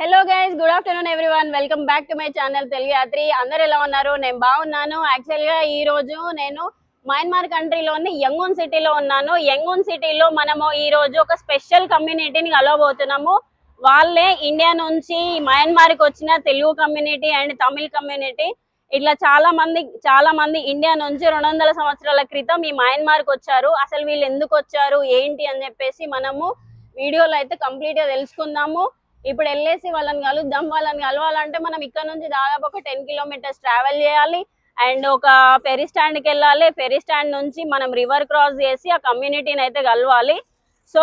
Hello guys good afternoon everyone welcome back to my channel Telugu Yatri అందరు ఎలా ఉన్నారు? నేను బాగున్నాను. యాక్చువల్గా ఈ రోజు నేను మయన్మార్ కంట్రీలోని యంగూన్ సిటీలో ఉన్నాను. యంగూన్ సిటీలో మనము ఈ రోజు ఒక స్పెషల్ కమ్యూనిటీని కలవబోతున్నాము వాళ్ళే ఇండియా నుంచి మయన్మార్కి వచ్చిన Telugu community and Tamil community ఇట్లా చాలా మంది చాలా మంది ఇండియా నుంచి రెండు వందల సంవత్సరాల క్రితం ఈ మయన్మార్కి వచ్చారు. అసలు వీళ్ళు ఎందుకు వచ్చారు? ఏంటి అని చెప్పేసి మనము వీడియోలో అయితే కంప్లీట్గా తెలుసుకుందాము. ఇప్పుడు వెళ్ళేసి వాళ్ళని కలుద్దాం వాళ్ళని కలవాలంటే మనం ఇక్కడ నుంచి దాదాపు ఒక టెన్ కిలోమీటర్స్ ట్రావెల్ చేయాలి. అండ్ ఒక ఫెరీ స్టాండ్కి వెళ్ళాలి. ఫెరీ స్టాండ్ నుంచి మనం రివర్ క్రాస్ చేసి ఆ కమ్యూనిటీని అయితే కలవాలి. సో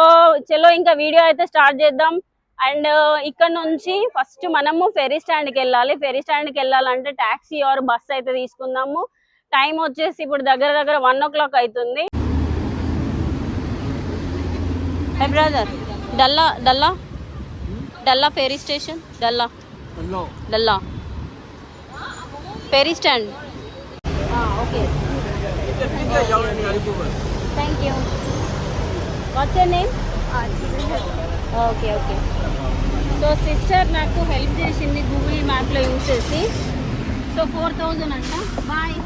చలో ఇంకా వీడియో అయితే స్టార్ట్ చేద్దాం. అండ్ ఇక్కడ నుంచి ఫస్ట్ మనము ఫెరీ స్టాండ్కి వెళ్ళాలి. ఫెరీ స్టాండ్కి వెళ్ళాలంటే ట్యాక్సీ ఆర్ బస్ అయితే తీసుకుందాము. టైం వచ్చేసి ఇప్పుడు దగ్గర దగ్గర వన్ ఓ క్లాక్ అవుతుంది brother Dala Dala? Dala ferry station? Dala. Dala. Ferry stand. Okay. Thank you what's your name okay okay so sister నాకు హెల్ప్ చేసింది గూగుల్ మ్యాప్లో యూస్ చేసి. సో ఫోర్ థౌజండ్ అంట. బాయ్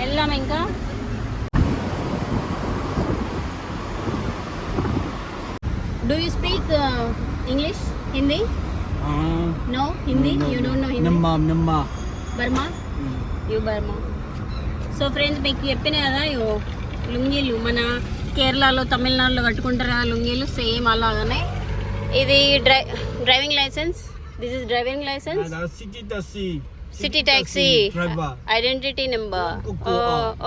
వెళ్దాం ఇంకా. Do you speak English Hindi no Hindi you don't know Hindi Namma, Namma. Burma you Burma so friends మీకు చెప్పిన కదా లుంగీలు మన కేరళలో తమిళనాడులో కట్టుకుంటారు కదా లుంగీలు సేమ్ అలాగనే ఇది dry driving licence this is driving licence Ada city taxi. City taxi Driver. Identity number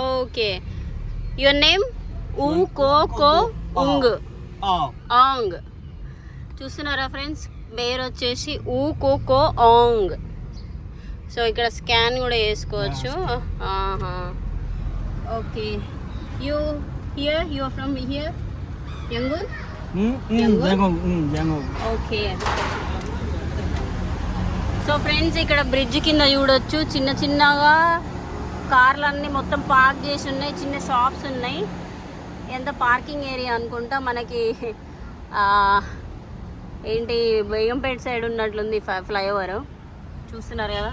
okay your name ఊ కో కో ఉంగ్. ఆంగ్ చూస్తున్నారా ఫ్రెండ్స్ పేరు వచ్చేసి ఊ కో కో ఆంగ్ సో ఇక్కడ స్కాన్ కూడా చేసుకోవచ్చు. ఆహా. Okay you here you from here Yangon. Okay so friends ఇక్కడ బ్రిడ్జ్ కింద చూడొచ్చు. చిన్న చిన్నగా కార్లన్నీ మొత్తం పార్క్ చేసి ఉన్నాయి. చిన్న షాప్స్ ఉన్నాయి. ఎంత పార్కింగ్ ఏరియా అనుకుంటా మనకి ఏంటి బేగంపేట సైడ్ ఉన్నట్లుంది ఫ్లైఓవర్. చూస్తున్నారు కదా?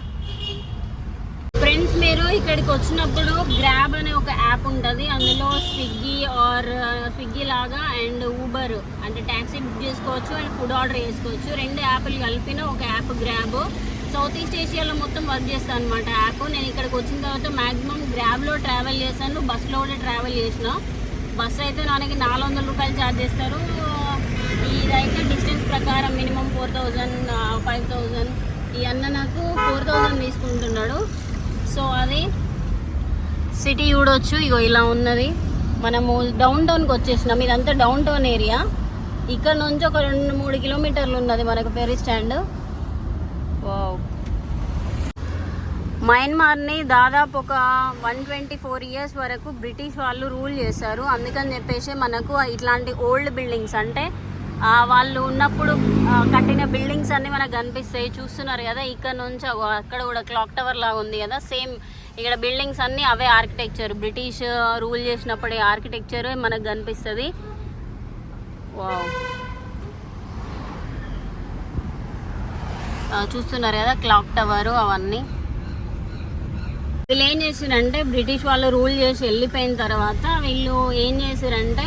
ఫ్రెండ్స్ మీరు ఇక్కడికి వచ్చినప్పుడు గ్రాబ్ అనే ఒక యాప్ ఉంటుంది. అందులో స్విగ్గీ ఆర్ స్విగ్గీ లాగా అండ్ ఊబర్ అంటే ట్యాక్సీ బుక్ చేసుకోవచ్చు అండ్ ఫుడ్ ఆర్డర్ చేసుకోవచ్చు. రెండు యాప్లు కలిపిన ఒక యాప్ గ్రాబ్ సౌత్ ఈస్ట్ ఏషియాలో మొత్తం వర్క్ చేస్తాను అనమాట యాప్. నేను ఇక్కడికి వచ్చిన తర్వాత మ్యాక్సిమం గ్రాబ్లో ట్రావెల్ చేశాను బస్సులో కూడా ట్రావెల్ చేసినా. బస్సు అయితే నాకు నాలుగు వందల రూపాయలు ఛార్జ్ చేస్తారు. ఇదైతే డిస్టెన్స్ ప్రకారం minimum four thousand five thousand ఈ అన్న నాకు ఫోర్ థౌజండ్ తీసుకుంటున్నాడు. సో అది సిటీ చూడొచ్చు. ఇగో ఇలా ఉన్నది. మనము డౌన్ టౌన్కి వచ్చేసినాం. ఇదంతా డౌన్ టౌన్ ఏరియా ఇక్కడ నుంచి ఒక రెండు మూడు కిలోమీటర్లు ఉన్నది మనకు ఫెరీ స్టాండ్ వావ్ మయన్మార్ని దాదాపు ఒక వన్ ట్వంటీ ఫోర్ ఇయర్స్ వరకు బ్రిటిష్ వాళ్ళు రూల్ చేశారు. అందుకని చెప్పేసి మనకు ఇట్లాంటి ఓల్డ్ బిల్డింగ్స్ అంటే వాళ్ళు ఉన్నప్పుడు కట్టిన బిల్డింగ్స్ అన్నీ మనకు కనిపిస్తాయి. చూస్తున్నారు కదా ఇక్కడ నుంచి అక్కడ కూడా క్లాక్ టవర్ లాగా ఉంది కదా సేమ్ ఇక్కడ బిల్డింగ్స్ అన్నీ అవే ఆర్కిటెక్చర్. బ్రిటిష్ రూల్ చేసినప్పుడు ఆర్కిటెక్చర్ మనకు కనిపిస్తుంది. వావ్. చూస్తున్నారు కదా క్లాక్ టవర్ అవన్నీ. వీళ్ళు ఏం చేసారంటే బ్రిటిష్ వాళ్ళు రూల్ చేసి వెళ్ళిపోయిన తర్వాత వీళ్ళు ఏం చేశారంటే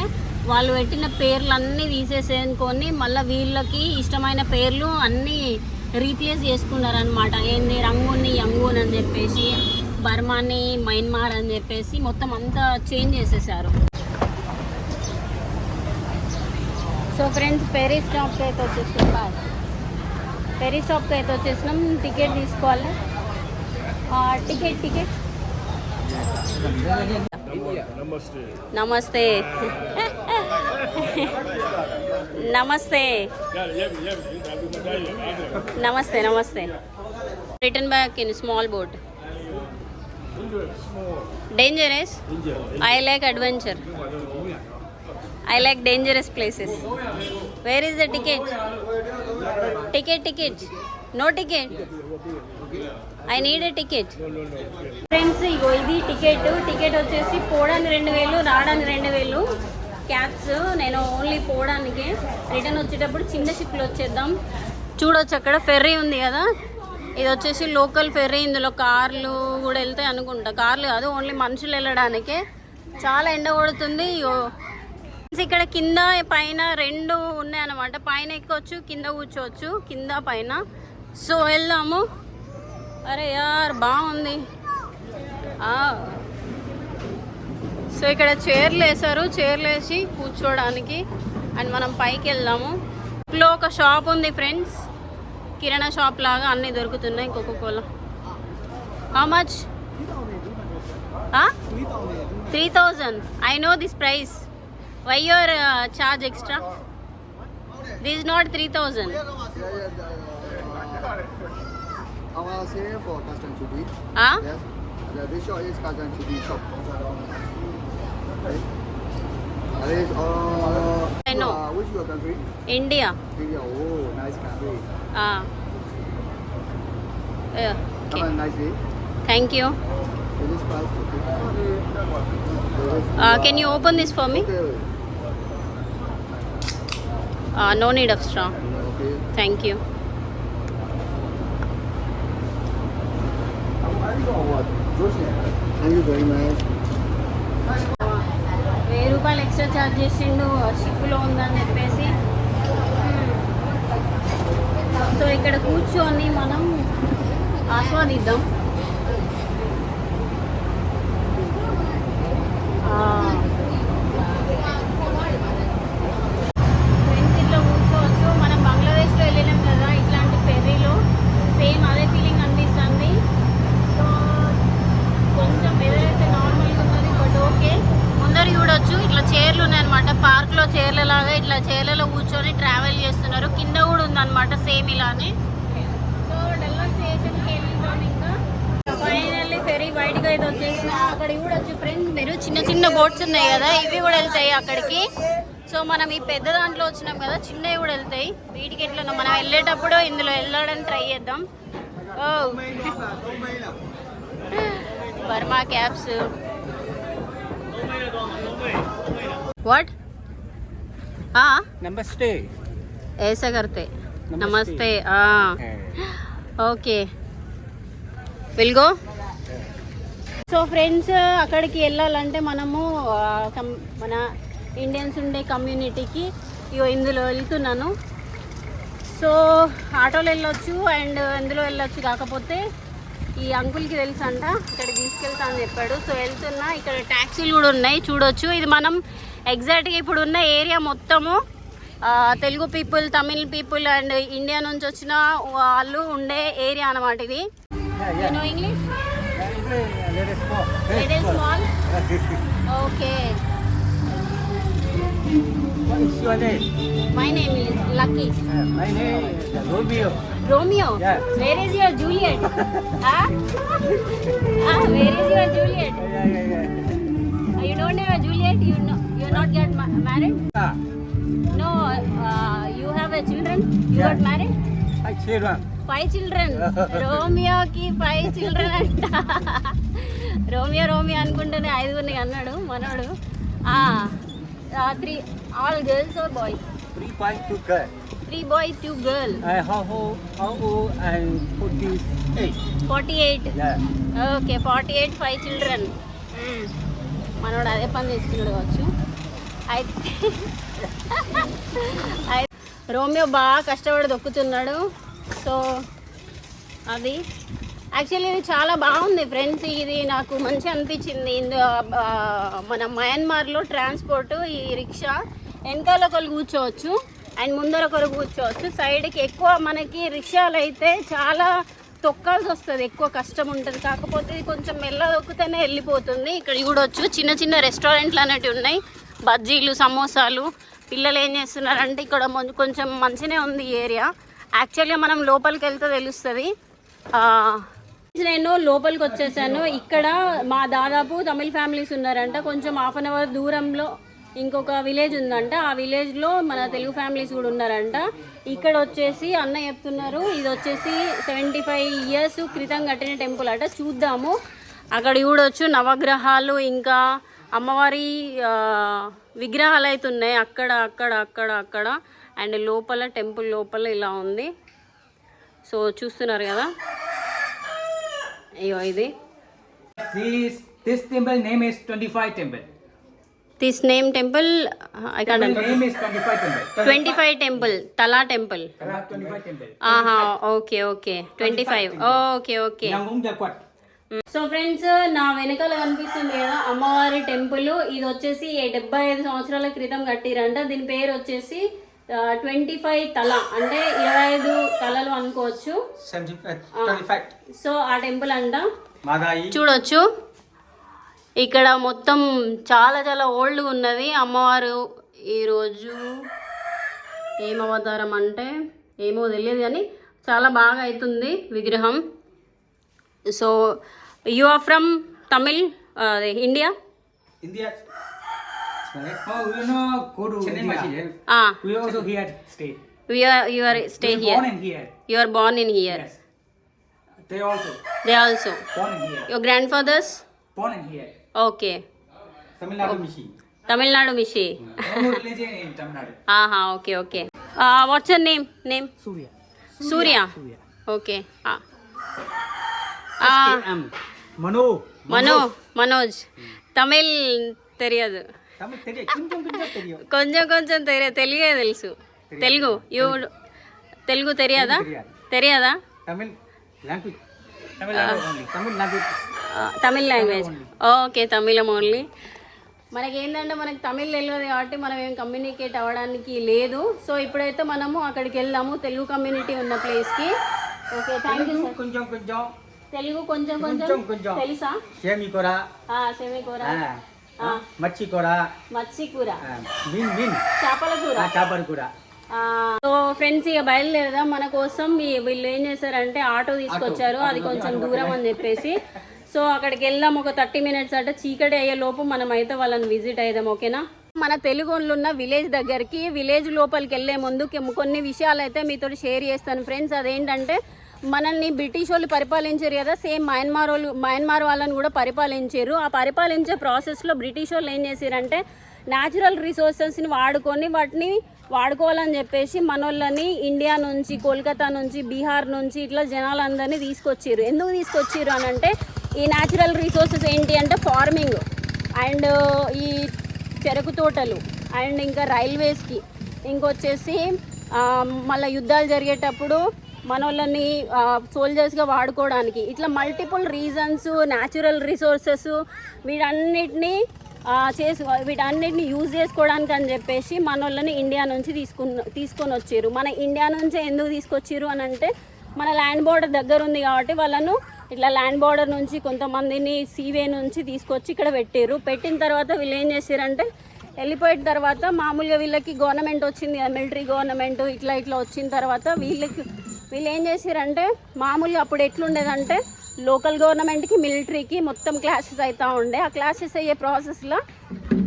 వాళ్ళు పెట్టిన పేర్లన్నీ తీసేసేసుకొని మళ్ళీ వీళ్ళకి ఇష్టమైన పేర్లు అన్నీ రీప్లేస్ చేసుకున్నారనమాట ఏంది? రంగుని యంగూన్ అని చెప్పేసి బర్మాని మయన్మార్ అని చెప్పేసి మొత్తం అంతా చేంజ్ చేసేసారు. సో ఫ్రెండ్స్ ఫెరీ స్టాప్కి అయితే వచ్చేసినాం ఫెరీ స్టాప్కి అయితే వచ్చేసినాం టికెట్ తీసుకోవాలి. టికెట్ టికెట్ నమస్తే నమస్తే నమస్తే నమస్తే return back in small boat dangerous I like adventure I like dangerous places where is the ticket ticket ticket no ticket I need a ticket. Friends ఇగో ఇది టికెట్. టికెట్ వచ్చేసి పోవడానికి రెండు వేలు రావడానికి రెండు వేలు. క్యాబ్స్ నేను ఓన్లీ పోవడానికి. రిటర్న్ వచ్చేటప్పుడు చిన్న షిప్లో వచ్చేద్దాం. చూడొచ్చు అక్కడ ఫెర్రీ ఉంది కదా? ఇది వచ్చేసి లోకల్ ఫెర్రీ ఇందులో కార్లు కూడా వెళ్తాయి అనుకుంటా. కార్లు కాదు ఓన్లీ మనుషులు వెళ్ళడానికే. చాలా ఎండ కొడుతుంది ఇగో. ఇక్కడ కింద పైన రెండు ఉన్నాయన్నమాట. పైన ఎక్కొచ్చు కింద కూర్చోవచ్చు కింద పైన. సో వెళ్దాము. అరే యార్ బాగుంది. ఆ. సో ఇక్కడ చైర్లు వేసారు చైర్లు వేసి కూర్చోడానికి. అండ్ మనం పైకి వెళ్దాము. ఇంట్లో ఒక షాప్ ఉంది ఫ్రెండ్స్. కిరాణా షాప్ లాగా అన్నీ దొరుకుతున్నాయి Coca Cola how much three thousand I know this price why your charge extra this not three thousand I was here for custom to be. Huh? Yes. The ratio is custom to be shop. Okay. That is uh, I know. Uh, which your country? India. India. Oh, nice country. Ah. Uh, yeah. Okay. Have a nice day. Thank you. Uh, can you open this for me? Uh, no need of straw. Thank you. వెయ్యి రూపాయలు extra charge చేసిండు షిప్లో ఉందని చెప్పేసి. So ఇక్కడ కూర్చొని మనం ఆస్వాదిద్దాం ఆ. ఫ్రెండ్స్ ఇట్లా కూర్చోవచ్చు మనం బంగ్లాదేశ్లో వెళ్ళినాం కదా ఇట్లాంటి ఫెర్రీలో సేమ్ అదే ఫీలింగ్ అనిపిస్తుంది సో కొంచెం వెదర్ అయితే నార్మల్గా ఉన్నది బట్ ఓకే ముందర చూడొచ్చు ఇట్లా చైర్లు ఉన్నాయన్నమాట పార్క్లో చైర్ల లాగా ఇట్లా చైర్లలో కూర్చొని ట్రావెల్ చేస్తున్నారు కింద కూడా ఉందన్నమాట సేమ్ ఇలానే సో డల్లా స్టేషన్కి వెళ్ళినాం ఇంకా ఫైనల్లీ ఫెరీ బయటకు అయితే వచ్చేసిన అక్కడ చూడొచ్చు ఫ్రెండ్స్ మీరు చిన్న చిన్న బోట్స్ ఉన్నాయి కదా ఇవి కూడా వెళ్తాయి అక్కడికి సో మనం ఈ పెద్ద దాంట్లో వచ్చినాం కదా చిన్నవి కూడా వెళ్తాయి వీటికి ఎట్లా మనం వెళ్ళేటప్పుడు ఇందులో వెళ్ళడానికి ట్రై చేద్దాం ఓ బర్మా క్యాబ్స్ వాట్ नमस्ते ऐसा करते नमस्ते okay will go so friends అక్కడికి వెళ్ళాలంటే మనము ఆ, కం- మన ఇండియన్స్ ఉండే కమ్యూనిటీకి ఇగో ఇందులో వెళ్తున్నాను సో ఆటోలో వెళ్ళొచ్చు అండ్ ఇందులో వెళ్ళొచ్చు. కాకపోతే ఈ అంకుల్కి తెలుసు అంట ఇక్కడ తీసుకెళ్తా అని చెప్పాడు. సో వెళ్తున్నా ఇక్కడ ట్యాక్సీలు కూడా ఉన్నాయి చూడొచ్చు. ఇది మనం ఎగ్జాక్ట్గా ఇప్పుడు ఉన్న ఏరియా మొత్తము. Telugu people Tamil people and India నుంచి వచ్చిన వాళ్ళు ఉండే ఏరియా అన్నమాట ఇది. No English okay What is your name? My name is Lucky Uh, my name is Romeo. Romeo Yeah. Where is your Juliet where is your Juliet Yeah, yeah, yeah. You don't have Juliet you no you not get married Ah, no you have a children you Yeah. Got married hi, children. Five children రోమియోకి five children అంట. Romeo Romeo అనుకుంటేనే ఐదుగురిని అన్నాడు మనోడు. Three all girls or boys Three point two girl. Three boy two girl I how old? How old? And forty eight. Yeah. Okay forty eight five children మనోడు అదే పని చేస్తున్నాడు కావచ్చు అయితే రోమియో బాగా కష్టపడి దొక్కుతున్నాడు సో అది యాక్చువల్లీ ఇది చాలా బాగుంది ఫ్రెండ్స్ ఇది నాకు మంచి అనిపించింది ఇందు మన మయన్మార్లో ట్రాన్స్పోర్ట్ ఈ రిక్షా వెనకాల ఒకరు కూర్చోవచ్చు. అండ్ ముందర ఒకరు కూర్చోవచ్చు. సైడ్కి ఎక్కువ మనకి రిక్షాలు అయితే చాలా తొక్కాల్సి వస్తుంది. ఎక్కువ కష్టం ఉంటుంది. కాకపోతే ఇది కొంచెం మెల్ల దొక్కుతేనే వెళ్ళిపోతుంది. ఇక్కడ చూడొచ్చు చిన్న చిన్న రెస్టారెంట్లు అనేవి ఉన్నాయి. బజ్జీలు సమోసాలు. పిల్లలు ఏం చేస్తున్నారంటే ఇక్కడ కొంచెం మంచినే ఉంది ఏరియా. యాక్చువల్గా మనం లోపలికి వెళ్తే తెలుస్తుంది. నేను లోపలికి వచ్చేసాను. ఇక్కడ మా దాదాపు తమిళ ఫ్యామిలీస్ ఉన్నారంట. కొంచెం హాఫ్ అన్ అవర్ దూరంలో ఇంకొక విలేజ్ ఉందంట. ఆ విలేజ్లో మన తెలుగు ఫ్యామిలీస్ కూడా ఉన్నారంట. ఇక్కడ వచ్చేసి అన్న చెప్తున్నారు. ఇది వచ్చేసి సెవెంటీ ఫైవ్ ఇయర్స్ క్రితం కట్టిన టెంపుల్ అట. చూద్దాము. అక్కడ చూడొచ్చు నవగ్రహాలు ఇంకా అమ్మవారి విగ్రహాలు అయితే ఉన్నాయి. అక్కడ అక్కడ అక్కడ అక్కడ. అండ్ లోపల టెంపుల్ లోపల ఇలా ఉంది. సో చూస్తున్నారు కదా? అయ్యో ఇది. This temple name is twenty five temple this name temple I can't Temple name is 25 temple. Twenty five temple తలా టెంపుల్ Kala 25 temple. ఆహా okay okay twenty five okay okay. So friends నా వెనకాల కనిపిస్తుంది కదా అమ్మవారి టెంపుల్. ఇది వచ్చేసి డెబ్బై ఐదు సంవత్సరాల క్రితం కట్టిరంట. దీని పేరు వచ్చేసి ట్వంటీ ఫైవ్ తల అంటే ఇరవై ఐదు తలలు అనుకోవచ్చు. 25. సో ఆ టెంపుల్ అంట. Madai. చూడొచ్చు. ఇక్కడ మొత్తం చాలా చాలా ఓల్డ్ ఉన్నది. అమ్మవారు ఈరోజు ఏం అవతారం అంటే ఏమో తెలియదు కానీ చాలా బాగా అవుతుంది విగ్రహం. So you are from Tamil India also stay. You are stay here. You are born in here Yes. They also. They also born in here. Your grandfathers Born in here. Okay Tamil Nadu మిషి Tamil Nadu మిషి ఆహా okay okay what's your name name Surya Surya okay మనో మనో మనోజ్ తమిళ్ తెలియదు కొంచెం కొంచెం తెలియ తెలుగే తెలుసు Telugu you Telugu తెలియదా తెలియదా Tamil language Tamil language okay తమిళం ఓన్లీ మనకి ఏంటంటే మనకి తమిళ్ తెలియదు కాబట్టి మనం ఏం కమ్యూనికేట్ అవ్వడానికి లేదు. సో ఇప్పుడైతే మనము అక్కడికి వెళ్దాము. తెలుగు కమ్యూనిటీ ఉన్న ప్లేస్కి ఓకే థ్యాంక్ యూ కొంచెం కొంచెం. తెలుగు కొంచెం కొంచెం. కొంచెం తెలుసా? సేమి కూర. సెమి కూర. మచ్చి కూర. మచ్చి కూర. ఆ, మీన్ మీన్. చేపల కూర. చేపల కూర. సో ఫ్రెండ్స్ ఇక బయలుదేరదాం. మన కోసం వీళ్ళు ఏం చేశారంటే ఆటో తీసుకొచ్చారు. అది కొంచెం దూరం అని చెప్పేసి. సో అక్కడికి వెళ్దాం. ఒక థర్టీ మినిట్స్ అంటే చీకటి అయ్యే లోపు మనం అయితే వాళ్ళని విజిట్ అయ్యాం ఓకేనా? మన తెలుగు ఉన్న విలేజ్ దగ్గరికి విలేజ్ లోపలికి వెళ్ళే ముందు కొన్ని విషయాలు అయితే మీతో షేర్ చేస్తాను ఫ్రెండ్స్. అదేంటంటే మనల్ని బ్రిటిష్ వాళ్ళు పరిపాలించారు కదా సేమ్ మయన్మార్ వాళ్ళు మయన్మార్ వాళ్ళని కూడా పరిపాలించారు. ఆ పరిపాలించే ప్రాసెస్లో బ్రిటిష్ వాళ్ళు ఏం చేశారంటే న్యాచురల్ రిసోర్సెస్ని వాడుకొని వాటిని వాడుకోవాలని చెప్పేసి మనోళ్ళని ఇండియా నుంచి కోల్కతా నుంచి బీహార్ నుంచి ఇట్లా జనాలందరినీ తీసుకొచ్చారు ఎందుకు తీసుకొచ్చారు అని అంటే ఈ న్యాచురల్ రిసోర్సెస్ ఏంటి అంటే ఫార్మింగ్ అండ్ ఈ చెరకు తోటలు అండ్ ఇంకా రైల్వేస్కి. ఇంకొచ్చేసి మళ్ళీ యుద్ధాలు జరిగేటప్పుడు మనోళ్ళని సోల్జర్స్గా వాడుకోవడానికి. ఇట్లా మల్టిపుల్ రీజన్స్ న్యాచురల్ రిసోర్సెస్ వీటన్నిటిని చేసు వీటన్నిటిని యూజ్ చేసుకోవడానికి అని చెప్పేసి మన వాళ్ళని ఇండియా నుంచి తీసుకున్న తీసుకొని వచ్చారు. మన ఇండియా నుంచే ఎందుకు తీసుకొచ్చారు అని అంటే మన ల్యాండ్ బోర్డర్ దగ్గర ఉంది కాబట్టి వాళ్ళను ఇట్లా ల్యాండ్ బోర్డర్ నుంచి కొంతమందిని సీవే నుంచి తీసుకొచ్చి ఇక్కడ పెట్టారు. పెట్టిన తర్వాత వీళ్ళు ఏం చేశారంటే వెళ్ళిపోయిన తర్వాత మామూలుగా వీళ్ళకి గవర్నమెంట్ వచ్చింది మిలిటరీ గవర్నమెంట్ ఇట్లా ఇట్లా వచ్చిన తర్వాత వీళ్ళకి వీళ్ళు ఏం చేశారంటే మామూలుగా అప్పుడు ఎట్లుండేదంటే లోకల్ గవర్నమెంట్కి మిలిటరీకి మొత్తం క్లాషెస్ అవుతూ ఉండే. ఆ క్లాషెస్ అయ్యే ప్రాసెస్లో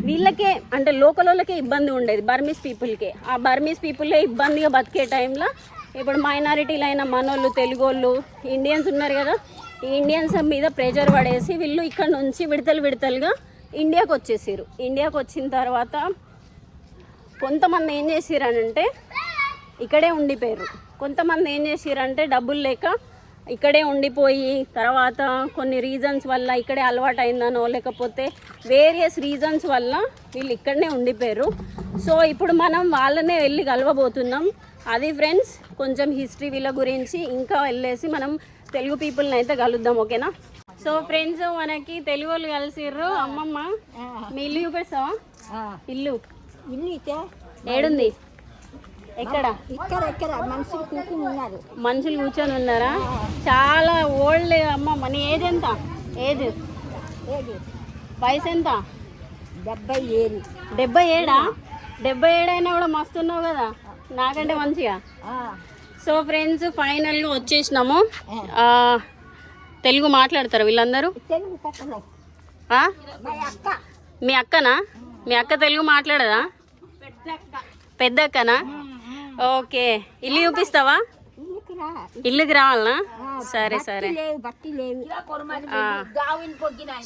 వీళ్ళకే అంటే లోకల్ వాళ్ళకే ఇబ్బంది ఉండేది బర్మీస్ పీపుల్కే. ఆ బర్మీస్ పీపుల్లే ఇబ్బందిగా బతికే టైంలో ఇప్పుడు మైనారిటీలు అయిన మనోళ్ళు తెలుగోళ్ళు ఇండియన్స్ ఉన్నారు కదా ఈ ఇండియన్స్ మీద ప్రెజర్ పడేసి వీళ్ళు ఇక్కడ నుంచి విడతలు విడతలుగా ఇండియాకి వచ్చేసారు. ఇండియాకి వచ్చిన తర్వాత కొంతమంది ఏం చేసిరనంటే ఇక్కడే ఉండిపోయారు. కొంతమంది ఏం చేసిరంటే డబ్బులు లేక ఇక్కడే ఉండిపోయి తర్వాత కొన్ని రీజన్స్ వల్ల ఇక్కడే అలవాటు అయిందనో లేకపోతే వేరియస్ రీజన్స్ వల్ల వీళ్ళు ఇక్కడనే ఉండిపోయారు. సో ఇప్పుడు మనం వాళ్ళనే వెళ్ళి కలవబోతున్నాం. అది ఫ్రెండ్స్ కొంచెం హిస్టరీ వీళ్ళ గురించి ఇంకా వెళ్ళేసి మనం తెలుగు పీపుల్ని అయితే కలుద్దాం ఓకేనా సో ఫ్రెండ్స్ మనకి తెలుగు వాళ్ళు కలిసిర్రు. అమ్మమ్మ మీ ఇల్లు చూపిస్తావా? ఇల్లు. ఇల్లు ఇతే ఏడుంది? ఎక్కడ? ఇక్కడ ఇక్కడ. మనుషులు కూర్చుని ఉన్నారు. మనుషులు కూర్చొని ఉన్నారా? చాలా ఓల్డ్ అమ్మ నీ ఏజ్ ఎంత? ఏజ్? వయసు ఎంత? డెబ్బై ఏళ్ళు డెబ్బై ఏడా? డెబ్బై ఏడైనా కూడా మస్తున్నావు కదా. నాకంటే మంచిగా. సో ఫ్రెండ్స్ ఫైనల్గా వచ్చేసినాము. తెలుగు మాట్లాడతారు వీళ్ళందరూ? మీ అక్కనా? మీ అక్క తెలుగు మాట్లాడదా? పెద్ద అక్కనా ఓకే. ఇల్లు చూపిస్తావా? ఇల్లుకి రావాలనా? సరే సరే. లేవు బట్టి లేవు. ఆ.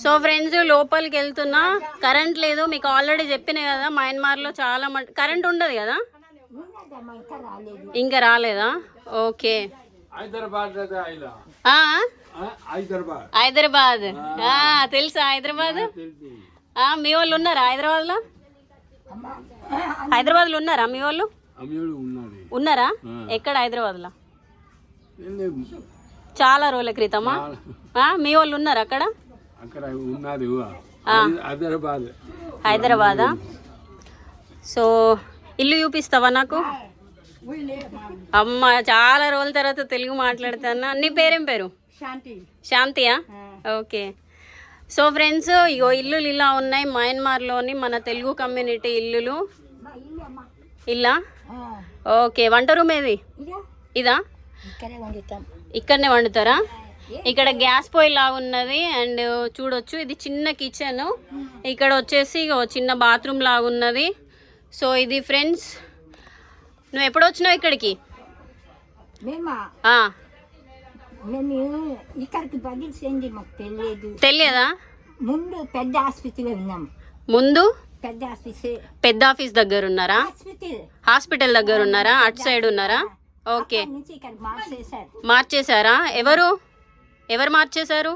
సో ఫ్రెండ్స్ లోపలికి వెళ్తున్నా. కరెంట్ లేదు మీకు ఆల్రెడీ చెప్పిన కదా మయన్మార్లో చాలా కరెంట్ ఉండదు కదా? ఇంకా రాలేదు. ఓకే. హైదరాబాద్ హైదరాబాద్. హైదరాబాద్. ఆ, తెలుసా హైదరాబాద్? మీ వాళ్ళు ఉన్నారా హైదరాబాద్లో? హైదరాబాద్లో ఉన్నారా మీ వాళ్ళు? ఉన్నారా? ఎక్కడ హైదరాబాద్లో? చాలా రోజుల క్రితమా? ఆ, మీ వాళ్ళు ఉన్నారా అక్కడ? అక్కడ ఉన్నది ఆ. హైదరాబాద్. హైదరాబాదా సో ఇల్లు చూపిస్తావా నాకు? అమ్మ చాలా రోజుల తర్వాత తెలుగు మాట్లాడుతానా నీ పేరేం పేరు? శాంతి. శాంతియా? ఓకే. సో ఫ్రెండ్స్ ఇగో ఇల్లులు ఇలా ఉన్నాయి. మయన్మార్లోని మన తెలుగు కమ్యూనిటీ ఇల్లులు. ఇల్లా? ఓకే వంట రూమ్ ఏది? ఇదా? ఇక్కడనే వండుతారా? ఇక్కడ గ్యాస్ పొయ్యి లా ఉన్నది అండ్ చూడొచ్చు ఇది చిన్న కిచెన్. ఇక్కడ వచ్చేసి చిన్న బాత్రూమ్ లాగా ఉన్నది. సో ఇది ఫ్రెండ్స్ నువ్వు ఎప్పుడు వచ్చినావు ఇక్కడికి? తెలియదా. ముందు పెద్ద ఆసుపత్రిలో ఉన్నాం. ముందు? పెద్ద ఆఫీస్. దగ్గర ఉన్నారా హాస్పిటల్. హాస్పిటల్ దగ్గర ఉన్నారా అటు సైడ్ ఉన్నారా? ఓకే. అక్కడి నుంచి ఇక్కడ మార్చేశారు. మార్చేశారా? ఎవరు? ఎవరు మార్చేశారు?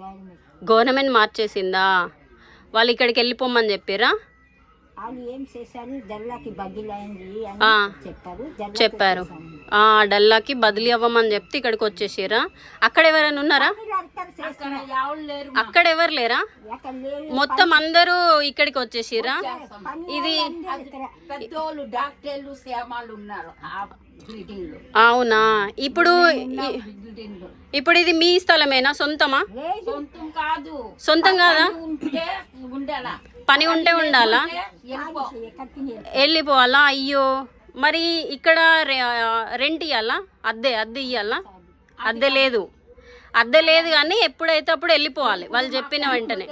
గవర్నమెంట్. గవర్నమెంట్ మార్చేసిందా? వాళ్ళు ఇక్కడికి వెళ్ళిపోమని చెప్పారా వాళ్ళు ఏం చేశారు? దర్లాకి బదిలైంది అని ఆ. చెప్పారు. డల్లాకి బదిలీ అవ్వమని చెప్తే ఇక్కడికి వచ్చేసారా అక్కడ ఎవరైనా ఉన్నారా. అక్కడ ఎవరు లేరా మొత్తం అందరూ ఇక్కడికి వచ్చేసిరా ఇది డాక్టర్లు ఉన్నారు అవునా? ఇప్పుడు ఇప్పుడు ఇది మీ స్థలమేనా? సొంతమా? సొంతం కాదు. సొంతం కాదా? పని ఉంటే ఉండాలా. వెళ్ళిపోవాలా? అయ్యో. మరి ఇక్కడ రెంట్ ఇవ్వాలా అద్దె అద్దె ఇవ్వాలా అద్దె లేదు. అద్దె లేదు కానీ ఎప్పుడైతే అప్పుడు వెళ్ళిపోవాలి. వాళ్ళు చెప్పిన వెంటనే.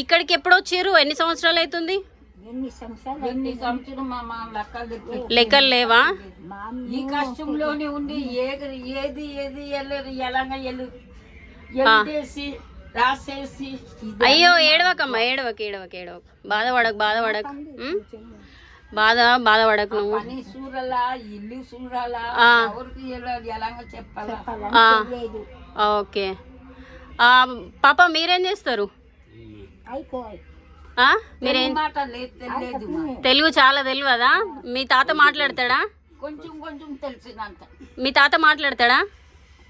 ఇక్కడికి ఎప్పుడు వచ్చారు? ఎన్ని సంవత్సరాలు అవుతుంది? లెక్కలు లేవా? ఈ కష్టంలోనే ఉండి ఏది ఏది ఎలాగ రాసేసి అయ్యో ఏడవకమ్మా ఏడవక ఏడవక ఏడవక. బాధపడక బాధపడక? బాధ బాధపడక నువ్వు. పని చూడాలా ఇల్లు చూడాలా. ఎవరికి ఎలాగ చెప్పాలా? ఓకే. పాప మీరేం చేస్తారు? మీరేం. తెలుగు చాలా తెలియదా? మీ తాత మాట్లాడతాడా? కొంచెం కొంచెం తెలిసినంత. మీ తాత మాట్లాడతాడా?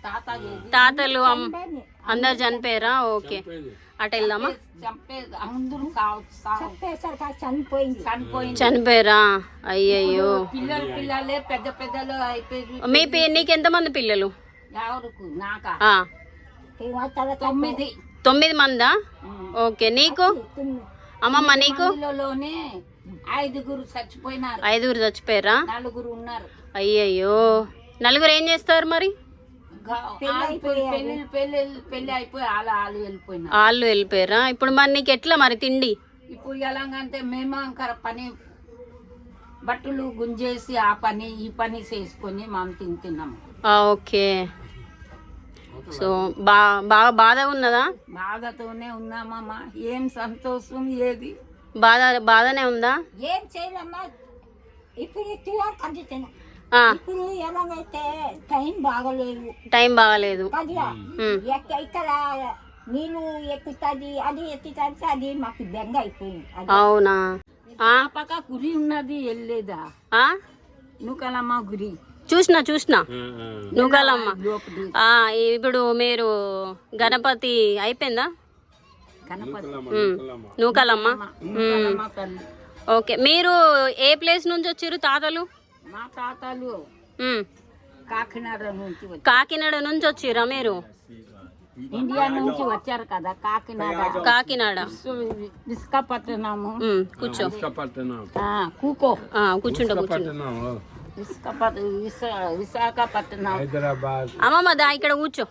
తాతలు. అందరు చనిపోయారా? ఓకే. అటు వెళ్దామా? చంపేది. అందరూ కావచ్చు సావు. చెప్పేసరికి అది చనిపోయింది. చనిపోయింది. చనిపోయారా? అయ్యయ్యో. పిల్లలు పిల్లలే పెద్ద పెద్దలు అయిపోయి మీ పిల్లలు? నాకా? ఆ, ఏమో తర్వాత తొమ్మిది. తొమ్మిది మందా? ఓకే. నీకు? అమ్మమ్మ నీకు? ఐదుగురు చచ్చిపోయినారు. ఐదుగురు చచ్చిపోయారా? నలుగురు ఉన్నారు. అయ్యయ్యో. నలుగురు ఏం చేస్తారు మరి? పెళ్ళి అయిపోయి వాళ్ళు వెళ్ళిపోయినారు. వాళ్ళు వెళ్ళిపోయారా? ఇప్పుడు మరి నీకు ఎట్లా మరి తిండి? ఇప్పుడు ఎలాగంటే మేము అంకర పని బట్టలు గుంజేసి ఆ పని ఈ పని చేసుకొని మనం తింటున్నాము ఆ, ఓకే. సో బా బాగా బాధ ఉన్నదా? బాధతోనే ఉన్నామమ్మా ఏం సంతోషం ఏది? బాధ బాధనే ఉందా? ఏం చేయాలమ్మా ఇప్పుడు ఇప్పుడు ఎలాగైతే టైం బాగలేదు. టైం బాగాలేదు. ఇక్కడ నీళ్ళు ఎక్కుతుంది అది ఎక్కుతుంది అది మాకు బెంగ అయిపోయింది అది అవునా? ఆ, పక్క గురి ఉన్నది వెళ్ళలేదా ఆ? నూకలమ్మ గురి చూసినా చూసినా? నూకాలమ్మ. ఇప్పుడు మీరు గణపతి అయిపోయిందా. నూకాలమ్మ ఓకే. మీరు ఏ ప్లేస్ నుంచి వచ్చారు తాతలు? మా తాతలు. కాకినాడ నుంచి వచ్చారు. కాకినాడ నుంచి వచ్చిరా మీరు? ఇండియా నుంచి వచ్చారు కదా కాకినాడ. కాకినాడ. విశాఖపట్నము కూర్చో. కూకో. ఆ, కూర్చుంటా విశాఖపట్నం హైదరాబాద్. అమ్మమ్మ దా ఇక్కడ కూర్చో.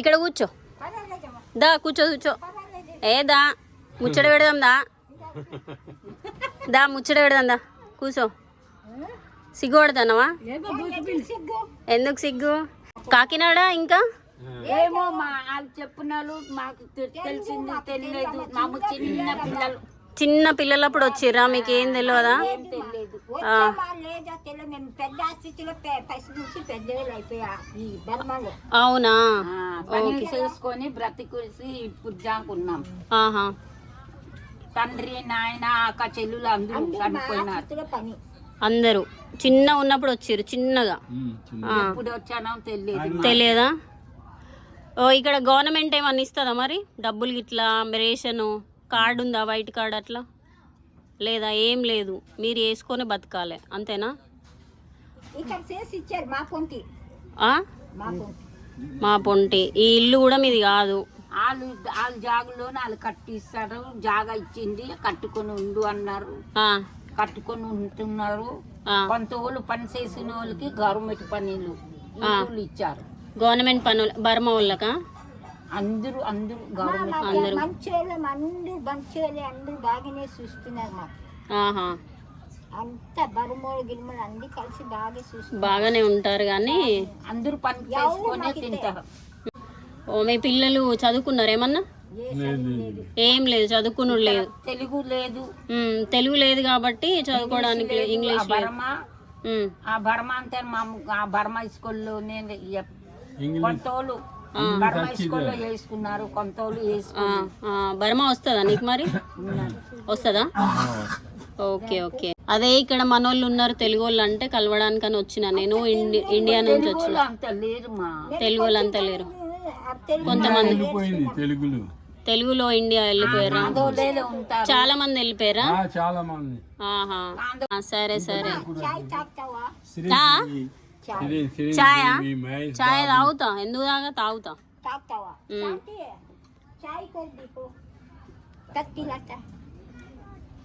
ఇక్కడ కూర్చో. దా కూర్చో కూర్చో. ఏ దా ముచ్చట పెడదాం దా. దా ముచ్చట పెడదాం దా. కూర్చో. సిగ్గు పడతానవా ఎందుకు సిగ్గు? కాకినాడ ఇంకా? ఏమో మా వాళ్ళు చెప్పినారు మాకు తెలిసింది తెలియలేదు. మాకు చిన్న పిల్లలు. చిన్న పిల్లలప్పుడు వచ్చిర్రా? మీకు ఏం తెలియదా తెలియదు అవునా? చేసుకొని బ్రతికేసి ఇప్పుడు జాకున్నాం ఆహా. తండ్రి నాయన అక్క చెల్లులు అందరూ చనిపోయినారు. అందరూ. చిన్న ఉన్నప్పుడు వచ్చిర్రు చిన్నగా. తెలియదు. తెలియదా? ఓ ఇక్కడ గవర్నమెంట్ ఏమన్నా ఇస్తుందా మరి? డబ్బులు గిట్లా రేషను కార్డు ఉందా వైట్ కార్డ్ అట్లా? లేదా ఏం లేదు. మీరు వేసుకొని బతకాలి అంతేనా? ఇక్కడ చేసి ఇచ్చారు మా పొంటి. ఆ? మా పొంటి. మా పొంటి. ఈ ఇల్లు కూడా మీది కాదు. వాళ్ళు వాళ్ళ జాగులో వాళ్ళు కట్టిస్తారు జాగా ఇచ్చింది కట్టుకొని ఉండు అన్నారు. ఆ, కట్టుకొని ఉంటున్నారు. కొంత వాళ్ళు పని చేసిన వాళ్ళకి గవర్నమెంట్ పనులు ఇచ్చారు. గవర్నమెంట్ పనులు బర్మ వాళ్ళకా? అందరూ అందరూ గవర్నమెంట్ అందరూ. మంచి అందరూ మంచి వాళ్ళే అందరూ బాగానే చూస్తున్నారు మాకు. ఆహా. అంత బరుమోడు గిరుమోడు అన్ని కలిసి బాగా చూస్తున్నారు. బాగానే ఉంటారు కానీ అందరూ పని చేసుకొని తింటారు. ఓ మీ పిల్లలు చదువుకున్నారు ఏమన్నా ఏం లేదు. చదువుకున్నాడు లేదు తెలుగు లేదు. తెలుగు లేదు కాబట్టి చదువుకోవడానికి ఇంగ్లీష్ బర్మా? ఉమ్, ఆ బర్మా అంటే మా ఆ బర్మా స్కూల్లో నేను కొంతోళ్ళు బర్మా స్కూల్లో వేసుకున్నారు కొంతోళ్ళు వేసుకున్నారు బర్మా వస్తుందా నీకు మరి? వస్తుందా? Okay okay. అదే ఇక్కడ మనోళ్ళు ఉన్నారు తెలుగు వాళ్ళు అంటే కలవడానికని వచ్చిన. నేను ఇండి ఇండియా నుంచి వచ్చిన. తెలుగు వాళ్ళు అంతా లేరు. కొంతమంది. తెలుగులో. తెలుగులో ఇండియా వెళ్ళిపోయారా? చాలా మంది వెళ్ళిపోయారా? ఆ, చాలా మంది. ఆహా. సరే సరే. చాయ్ చాయా? తాగుతా. ఎందుకు తాగా? తాగుతా.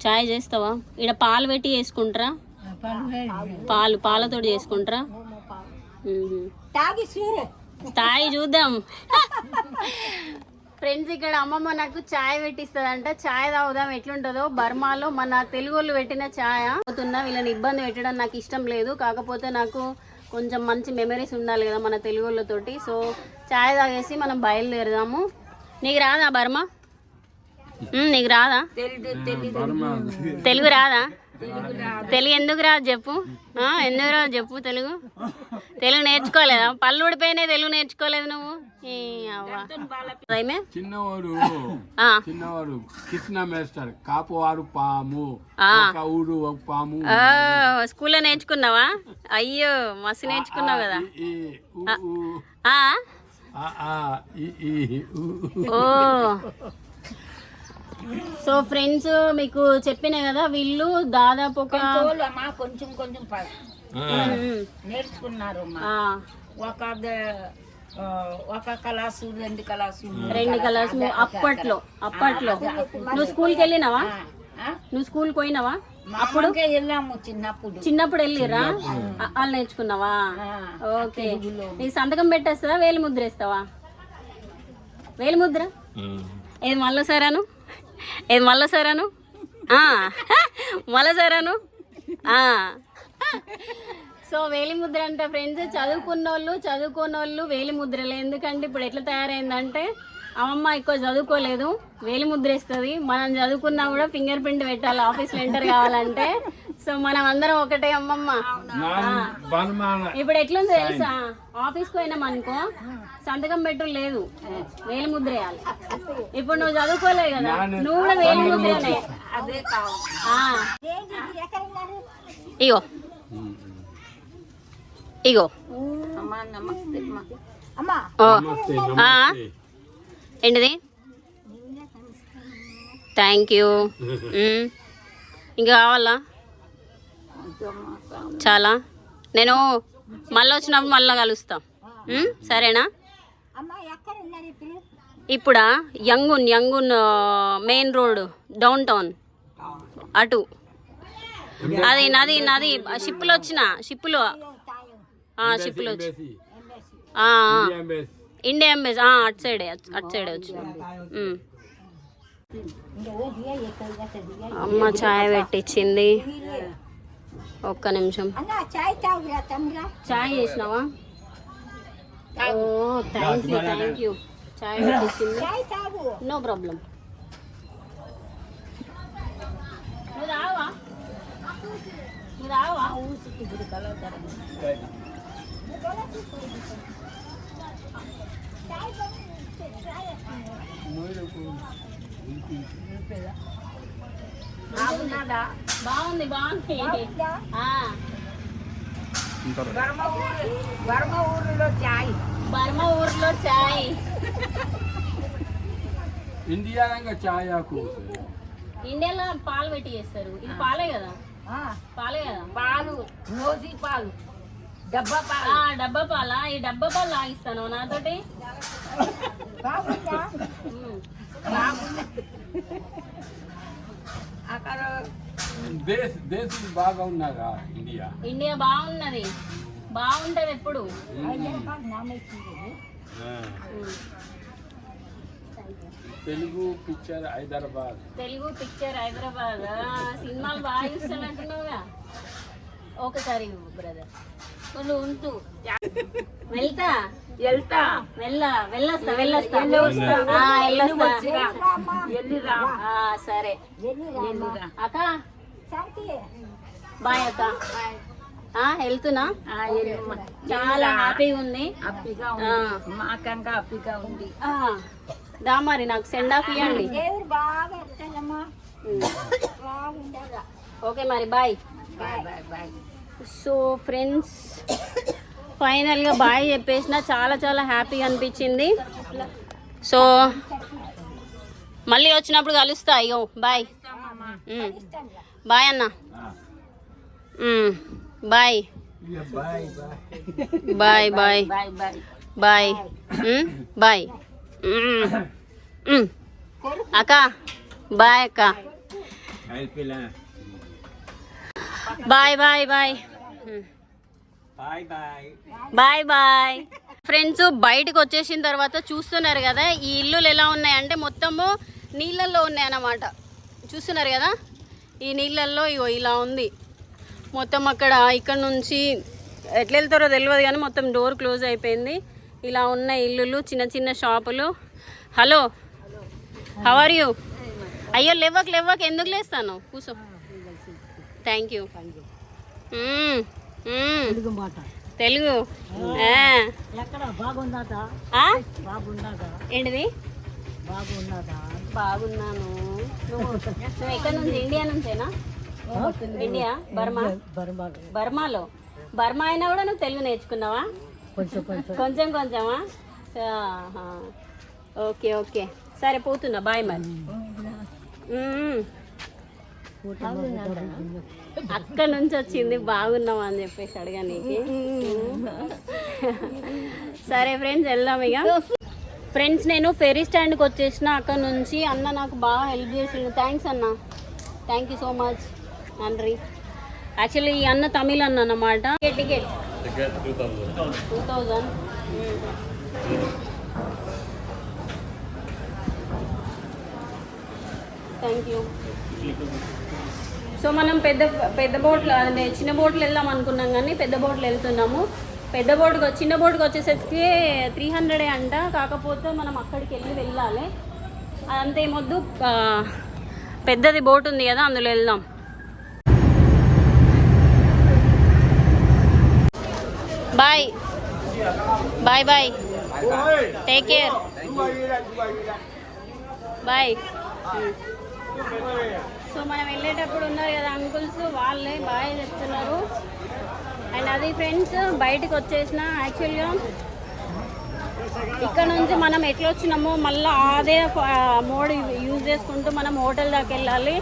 చాయ్ చేస్తావా? ఇక్కడ పాలు పెట్టి చేసుకుంటారా? పాలు పాలతోటి చేసుకుంటారా. తాగి తాయి చూద్దాం. ఫ్రెండ్స్ ఇక్కడ అమ్మమ్మ నాకు చాయ్ పెట్టిస్తుందంట. ఛాయ్ తాగుదాం ఎట్లుంటుందో బర్మాలో మన తెలుగు వాళ్ళు పెట్టిన ఛాయ్ అవుతున్నా వీళ్ళని ఇబ్బంది పెట్టడం నాకు ఇష్టం లేదు. కాకపోతే నాకు కొంచెం మంచి మెమరీస్ ఉండాలి కదా మన తెలుగు వాళ్ళతోటి సో చాయ్ తాగేసి మనం బయలుదేరదాము. నీకు రాదా బర్మా? నీకు రాదా? తెలుగు రాదా? తెలుగు ఎందుకు రాదు చెప్పు? ఎందుకు రాదు చెప్పు తెలుగు? తెలుగు నేర్చుకోలేదా? పళ్ళు ఊడిపోయినాయి తెలుగు నేర్చుకోలేదు నువ్వు? చిన్నవాడు చిన్నవాడు కృష్ణ మేస్టర్ కాపువారు పాము ఆ. ఒక ఊరు పాము. స్కూల్లో నేర్చుకున్నావా? అయ్యో మస్తు నేర్చుకున్నావు కదా. ఓ. సో ఫ్రెండ్స్ మీకు చెప్పిన కదా వీళ్ళు దాదాపు ఒక కొంచెం కొంచెం నేర్చుకున్నారు ఒక ఒక కళాసు రెండు కళాసు రెండు కలర్స్ అప్పట్లో అప్పట్లో. నువ్వు స్కూల్కి వెళ్ళినావా? నువ్వు స్కూల్కి పోయినావా? అప్పుడు? వెళ్ళాము చిన్నప్పుడు. చిన్నప్పుడు వెళ్ళిరా వాళ్ళు నేర్చుకున్నావా? ఓకే. నీ సంతకం పెట్టేస్తావా? వేలు ముద్ర వేస్తావా? వేలు ముద్ర? ఏది మళ్ళీసారాను ఏది మళ్ళీసారాను మళ్ళీసారాను సో వేలి ముద్ర అంటే ఫ్రెండ్స్ చదువుకున్న వాళ్ళు చదువుకున్న వాళ్ళు వేలి ముద్రలు. ఎందుకంటే ఇప్పుడు ఎట్లా తయారైందంటే అమ్మమ్మ ఎక్కువ చదువుకోలేదు వేలి ముద్ర ఇస్తుంది మనం చదువుకున్నా కూడా ఫింగర్ ప్రింట్ పెట్టాలి ఆఫీస్లో ఎంటర్ కావాలంటే. సో మనం అందరం ఒకటే అమ్మమ్మ. ఇప్పుడు ఎట్లుందో తెలుసా? ఆఫీస్కి పోయినాం అనుకో సంతకం పెట్టు లేదు. వేలి ముద్ర వేయాలి ఇప్పుడు నువ్వు చదువుకోలేదు కదా నువ్వు కూడా వేలి ముద్రనే. ఇగో. ఇగో. ఏంటిది? Thank you. ఇంకా కావాలా? చాలా. నేను మళ్ళీ వచ్చినప్పుడు మళ్ళీ కలుస్తాం. సరేనా? ఇప్పుడా? Yangon Yangon main road downtown అటు. అది నది నది. షిప్పులు వచ్చిన షిప్పులో. షిప్పులు వచ్చి. India embassy. అటు సైడే అటు సైడే వచ్చిన. అమ్మ చాయ్ పెట్టించింది. ఒక్క నిమిషం చాయ్ తాగురా తమ్మురా చాయ్ చేసినావా ఓ థ్యాంక్ యూ థ్యాంక్ యూ చాయ్ పెట్టేసింది నో ప్రాబ్లం నువ్వు రావా నువ్వు రావా ఊరికి ఇప్పుడు కలవతారు చాయ్ బాగున్నాడా? బాగుంది బాగుంది. ఊరు వర్మ ఊరిలో చాయ్. బర్మా ఊర్లో చాయ్. ఇండియా చాయ్ ఆకు. ఇండియాలో పాలు పెట్టి చేస్తారు. ఇది పాలే కదా? ఆ, పాలే కదా? పాలు రోజీ పాలు. డబ్బా పాలు. ఆ డబ్బా పాలా? ఈ డబ్బా పాలు లాగిస్తాను నాతోటి? బాగుందా ఉమ్. బాగుంది అక్కడ దేశ్ దేశ్ బాగా ఉన్నదా ఇండియా? ఇండియా బాగున్నది. బాగుంటది ఎప్పుడు. తెలుగు పిక్చర్ హైదరాబాద్. తెలుగు పిక్చర్ హైదరాబాద్. సినిమాలు బాగా చూస్తున్నట్టున్నావుగా ఒకసారి బ్రదర్ నువ్వు ఉంటూ. వెళ్తా? వెళ్తా. వెళ్ళ? వెళ్ళొస్తా వెళ్ళొస్తా. వెళ్ళొస్తా. సరే. అక్క? బాయ్ అక్క. వెళ్తున్నా. చాలా హ్యాపీగా ఉంది. హ్యాపీగా. ఉంది. మాకంగా హ్యాపీగా ఉంది. ఆ, దా మరి నాకు సెండ్ ఆఫ్ ఇవ్వండి ఓకే మరి బాయ్ సో ఫ్రెండ్స్ ఫైనల్గా బాయ్ చెప్పేసిన చాలా చాలా హ్యాపీగా అనిపించింది. సో మళ్ళీ వచ్చినప్పుడు కలుస్తా అయ్యో బాయ్. బాయ్ అన్న. Bye. Bye bye. Bye. Bye bye. అక్క బాయ్ అక్క bye bye bye bye bye. Bye bye. Friends బయటకు వచ్చేసిన తర్వాత చూస్తున్నారు కదా ఈ ఇల్లులు ఎలా ఉన్నాయంటే మొత్తము నీళ్ళల్లో ఉన్నాయన్నమాట చూస్తున్నారు కదా? ఈ నీళ్ళల్లో ఇగో ఇలా ఉంది. మొత్తం అక్కడ ఇక్కడ నుంచి ఎట్లా వెళ్తారో తెలియదు కానీ మొత్తం డోర్ క్లోజ్ అయిపోయింది. ఇలా ఉన్న ఇల్లులు చిన్న చిన్న షాపులు. హలో హౌ ఆర్ యూ అయ్యో లేవక్ లేవక్ ఎందుకు లేస్తాను కూర్చో థ్యాంక్ యూ మ్మ్. మ్మ్. తెలుగు. ఆ? బాగున్నాను. నువ్వు నువ్వు ఎక్కడి నుంచి ఇండియా నుంచేనా? ఇండియా? బర్మా? బర్మాలో? బర్మా అయినా కూడా నువ్వు తెలుగు నేర్చుకున్నావా? కొంచెం కొంచెమా? ఆహా. Okay okay. సరే పోతున్నా. బాయ్ మరి. అక్కడ నుంచి వచ్చింది బాగున్నాం అని చెప్పేసి అడగా నీకు సరే ఫ్రెండ్స్ వెళ్దాం ఇక. ఫ్రెండ్స్ నేను ఫెరీ స్టాండ్కి వచ్చేసిన అక్కడ నుంచి అన్న నాకు బాగా హెల్ప్ చేసిండు. థ్యాంక్స్ అన్న. థ్యాంక్ యూ సో మచ్ నండ్రి యాక్చువల్లీ ఈ అన్న తమిళ అన్న అన్నమాట. Ticket two thousand thank you. So మనం పెద్ద పెద్ద బోట్లు అదే చిన్న బోట్లు వెళ్దాం అనుకున్నాం కానీ పెద్ద బోట్లు వెళ్తున్నాము. పెద్ద బోర్డుకి చిన్న బోర్డుకి వచ్చేసరికి త్రీ హండ్రెడే అంట. కాకపోతే మనం అక్కడికి వెళ్ళి వెళ్ళాలి. అదంతా ఏమొద్దు. పెద్దది బోట్ ఉంది కదా అందులో వెళ్దాం. Bye. Bye bye. Take care bye. So మనం వెళ్ళేటప్పుడు ఉన్నారు కదా అంకుల్స్. వాళ్ళే బాయ్ చెప్తున్నారు. అది ఫ్రెండ్స్ బయటకు వచ్చేసిన యాక్చువల్గా ఇక్కడ నుంచి మనం ఎట్లా వచ్చినామో మళ్ళీ అదే మోడ్ యూజ్ చేసుకుంటూ మనం హోటల్ దాకా వెళ్ళాలి.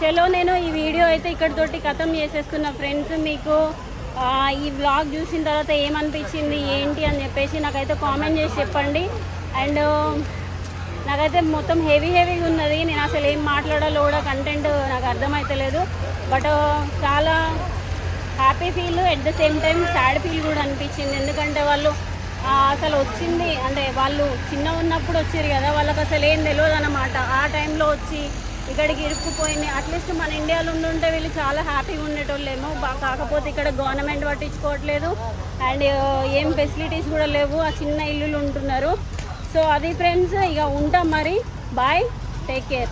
చలో నేను ఈ వీడియో అయితే ఇక్కడితోటి ఖతం చేసేస్తున్నా ఫ్రెండ్స్ మీకు ఈ వ్లాగ్ చూసిన తర్వాత ఏమనిపించింది ఏంటి అని చెప్పేసి నాకైతే కామెంట్ చేసి చెప్పండి. అండ్ నాకైతే మొత్తం హెవీ హెవీగా ఉన్నది. నేను అసలు ఏం మాట్లాడాలో కూడా కంటెంట్ నాకు అర్థమవుతలేదు బట్ చాలా happy feel at the same time sad feel కూడా అనిపించింది. ఎందుకంటే వాళ్ళు అసలు వచ్చింది అంటే వాళ్ళు చిన్న ఉన్నప్పుడు వచ్చారు కదా వాళ్ళకి అసలు ఏం తెలియదు అనమాట ఆ టైంలో వచ్చి ఇక్కడికి ఇరుక్కుపోయింది. అట్లీస్ట్ మన ఇండియాలో ఉండుంటే వీళ్ళు చాలా హ్యాపీగా ఉండేటోళ్ళేమో. బా- కాకపోతే ఇక్కడ గవర్నమెంట్ పట్టించుకోవట్లేదు. అండ్ ఏం ఫెసిలిటీస్ కూడా లేవు. ఆ చిన్న ఇల్లులు ఉంటున్నారు. సో అది ఫ్రెండ్స్ ఇక ఉంటాం మరి. Bye take care